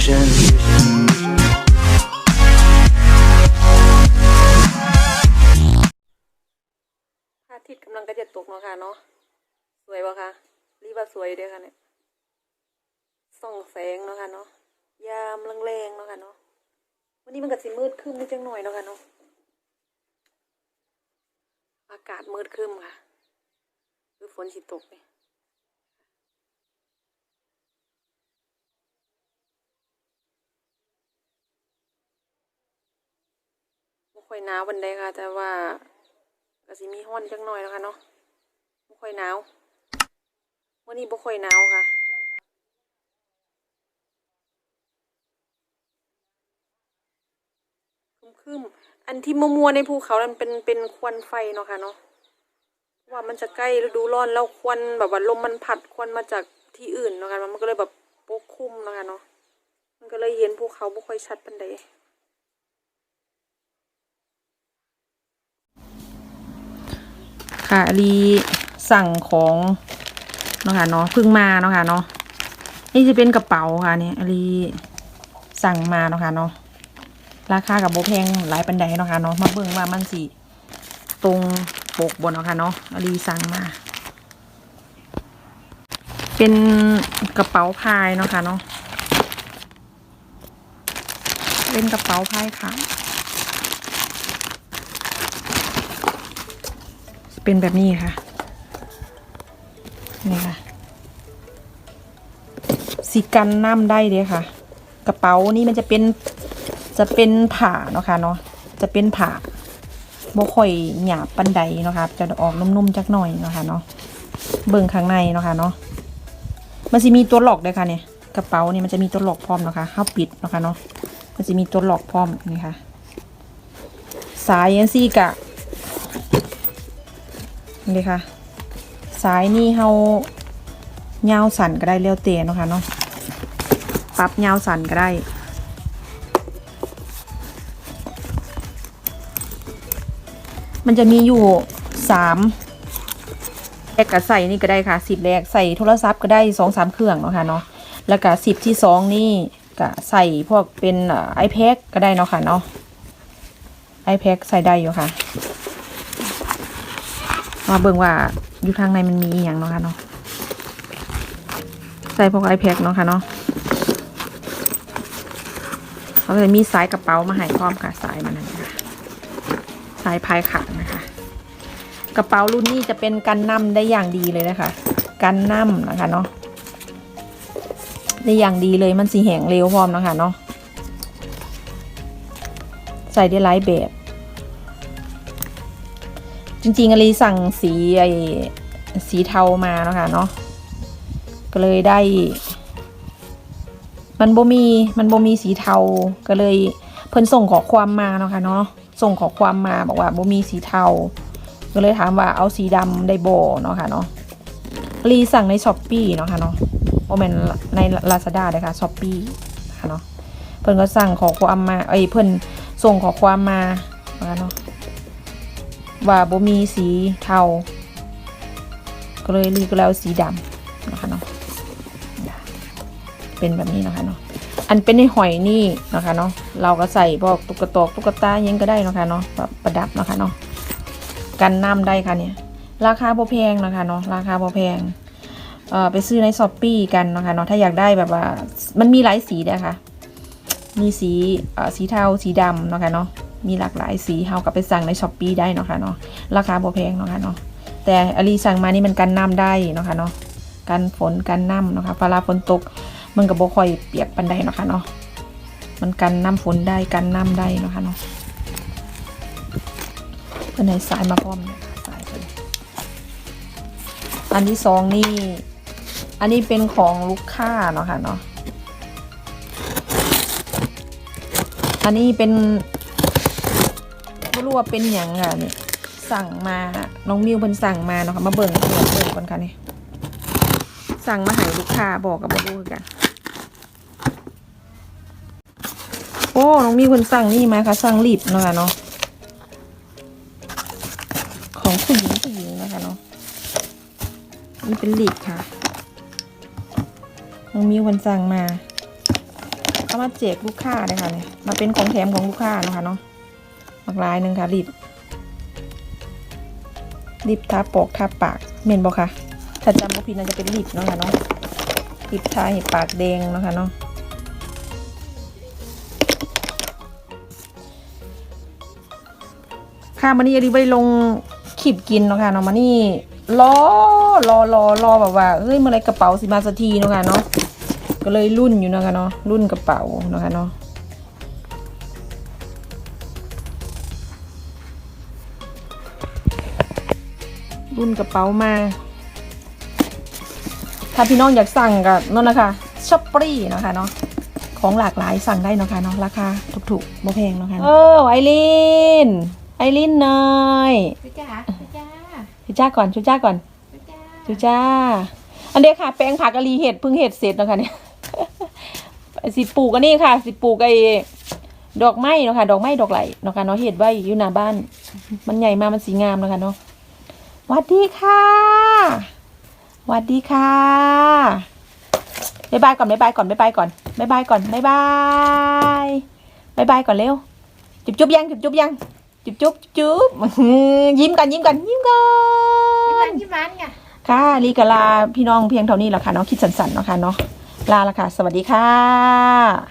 vision. พระอาทิตย์กำลังก็จะตกเนาะค่ะเนาะสวยปะคะรีบว่าสวยเด้อค่ะเนี่ยส่องแสงเนาะค่ะเนาะยามแรงๆเนาะค่ะเนาะวันนี้มันก็สิมืดครึ้มนิดจังหน่อยเนาะค่ะเนาะอากาศมืดครึ้มค่ะคือฝนสิตกเนี่ย ค่อยหนาววันใดค่ะ แต่ว่าก็สิมีฮ้อนจังหน่อยแล้วค่ะเนาะบ่ค่อยหนาววันนี้บ่ค่อยหนาวค่ะครึมๆอันที่มัวๆในภูเขานั้นเป็นเป็นควันไฟเนาะค่ะเนาะว่ามันจะใกล้ฤดูร้อนแล้วควันแบบว่าลมมันพัดควันมาจากที่อื่นเนาะค่ะมันก็เลยแบบปกคลุมเนาะค่ะเนาะมันก็เลยเห็นภูเขาบ่ค่อยชัดปานใด ค่ะอลีสั่งของเนาะค่ะเนาะเพิ่งมาเนาะค่ะเนาะนี่จะเป็นกระเป๋าค่ะเนี่ยอลีสั่งมาเนาะค่ะเนาะราคากับโบแพงหลายปันไดเนาะค่ะเนาะมาเบิ่งว่ามันสิตรงปกบนเนาะค่ะเนาะอลีสั่งมา เป็นกระเป๋าพายเนาะค่ะเนาะเป็นกระเป๋าพายค่ะ เป็นแบบนี้ค่ะ นี่ค่ะ สีกันน้ำได้เด้ค่ะ กระเป๋านี่มันจะเป็นจะเป็นผ่าเนาะค่ะเนาะ จะเป็นผ่าบ่ค่อยหยาบปันใดเนาะค่ะ จะออกนุ่มๆจักหน่อยเนาะค่ะเนาะ เบิ่งข้างในเนาะค่ะเนาะ มันจะมีตัวหลอกด้วยค่ะเนี่ย กระเป๋านี่มันจะมีตัวหลอกพร้อมเนาะค่ะเข้าปิดเนาะค่ะเนาะ มันจะมีตัวหลอกพร้อมนี่ค่ะ สายยังซี่กะ นี่ค่ะ สายนี่เฮาเงาวสันก็ได้เลี้ยวเตะเนาะค่ะเนาะปรับเงาวสันก็ได้มันจะมีอยู่สามแรกก็ใส่นี่ก็ได้ค่ะสิบแรกใส่โทรศัพท์ก็ได้สองสามเครื่องเนาะค่ะเนาะแล้วก็สิบที่สองนี่ก็ใส่พวกเป็นไอแพดก็ได้เนาะค่ะเนาะไอแพดใส่ได้อยู่ค่ะ มาเบิ่งว่าอยู่ข้างในมันมีอหย่างเนาะค่ะเนาะใส่พวก iPad เนาะค่ะเนาะเขาเลยมีสายกระเป๋ามาให้พร้อมค่ะสายมันนะคะสายพายขานะคะ กระเป๋ารุ่นนี้จะเป็นกันน้ำได้อย่างดีเลยนะคะ กันน้ำนะคะเนาะได้อย่างดีเลยมันสีแหงเร็วพร้อมเนาะคะเนาะใส่ได้หลายแบบ จริงๆอลีสั่งสีไอสีเทามาเนาะค่ะเนาะก็เลยได้ มันบ่มีมันบ่มีสีเทาก็เลยเพิ่นส่งขอความมาเนาะค่ะเนาะส่งขอความมาบอกว่าบ่มีสีเทาก็เลยถามว่าเอาสีดำได้บ่เนาะค่ะเนาะอลีสั่งในช้อปปี้เนาะค่ะเนาะบ่แม่นในลาซาด้าเลยค่ะช้อปปี้ค่ะเนาะเพิ่นก็สั่งขอความมาเอ้ยเพิ่นส่งขอความมาเนาะ ว่าบ่มีสีเทา ก็เลยรีก็แล้วสีดำนะคะเนาะเป็นแบบนี้นะคะเนาะอันเป็นในหอยนี่นะคะเนาะเราก็ใส่พวกตุ๊กตาตุ๊กตายังก็ได้นะคะเนาะแบบประดับนะคะเนาะกันน้ำได้ค่ะเนี่ยราคาพอแพงนะคะเนาะราคาพอแพงเอ่อไปซื้อในช้อปปี้กันนะคะเนาะถ้าอยากได้แบบว่ามันมีหลายสีเลยค่ะมีสีเอ่อสีเทาสีดำนะคะเนาะ มีหลากหลายสีเฮากับไปสั่งในช้อปปีได้เนาะค่ะเนาะราคาบ่แพงเนาะค่ะเนาะแต่อลีสั่งมานี่มันกันน้ำได้เนาะค่ะเนาะกันฝนกันน้ำเนาะคะ่ะเวลาฝนตกมันก็บ่ค่อยเปียกปานใดเนาะค่ะเนาะมันกันน้ำฝนได้กันน้ำได้เนาะค่ะเนาะเพิ่นให้สายมาพร้อมเนี่ยค่ะสายเพิ่นอันที่สองนี่ อันนี้เป็นของลูกค้าเนาะค่ะเนาะอันนี้เป็น รู้ว่าเป็นอย่างอะนี่สั่งมาน้องมิวเพิ่นสั่งมาเนาะค่ะมาเบิ่งเบิ่งเบิ่งก่อนค่ะนี่สั่งมาให้ลูกค้าบอกกับบ่รู้คือกันโอ้น้องมิวเพิ่นสั่งนี่มาค่ะสั่งลิปเนาะค่ะเนาะของผู้หญิงผู้หญิงนะคะเนาะนี่เป็นลิปค่ะน้องมิวเพิ่นสั่งมาเอามาแจกลูกค้าเลยค่ะเนี่ยมาเป็นของแถมของลูกค้าเนาะคะเนาะ หลากลายหนึ่งค่ะรีบรีบทาปอกทาปากเมนบอกค่ะ ถ้าจำบ่ผิดน่าจะเป็นรีบเนาะค่ะเนาะรีบทาให้ปากแดงเนาะค่ะเนาะค่ะมันนี่ยังได้ลงขีบกินเนาะค่ะเนาะมันนี่รอรอรอรอแบบว่าเฮ้ยเมื่อไรกระเป๋าสิมาสักทีเนาะค่ะเนาะก็เลยรุ่นอยู่เนาะค่ะเนาะรุ่นกระเป๋าเนาะค่ะเนาะ รุ่นกระเป๋ามา ถ้าพี่น้องอยากสั่งก็นั่นนะคะช้อปปี้นะคะเนาะของหลากหลายสั่งได้เนาะคะเนาะราคาถูกๆบ่แพงเนาะคะเออไอรินไอรินหน่อยพี่จ้าพี่จ้าชูจ้าก่อนชูจ้าก่อนพี่จ้าจูจ้าอันเดียวค่ะแปลงผักกะหรีเห็ดเพิ่งเห็ดเสร็จแล้วค่ะเนี่ยสิปลูกกันนี่ค่ะ สิปลูกไอ้ดอกไม้เนาะค่ะดอกไม้ดอกไหลเนาะค่ะเนาะเห็ดไว้อยู่หน้าบ้าน มันใหญ่มามันสีงามเนาะค่ะเนาะห วัดดีค่ะหวัดดีค่ะบ๊ายบายก่อนบ๊ายบายก่อนบ๊ายบายก่อนบ๊ายบายก่อนบ๊ายบายบ๊ายบายก่อนเร็ว จุ๊บจุ๊บยังจุ๊บจุ๊บยังจุ๊บจุ๊บจุ๊บยิ้มกันยิ้มกันยิ้มกัพี่มันนพี่มันไงค่ะลีกะลาพี่น้องเพียงเท่านี้แหละค่ะเนาะคิดสันๆเนาะค่ะเนาะลาละค่ะ สวัสดีค่ะ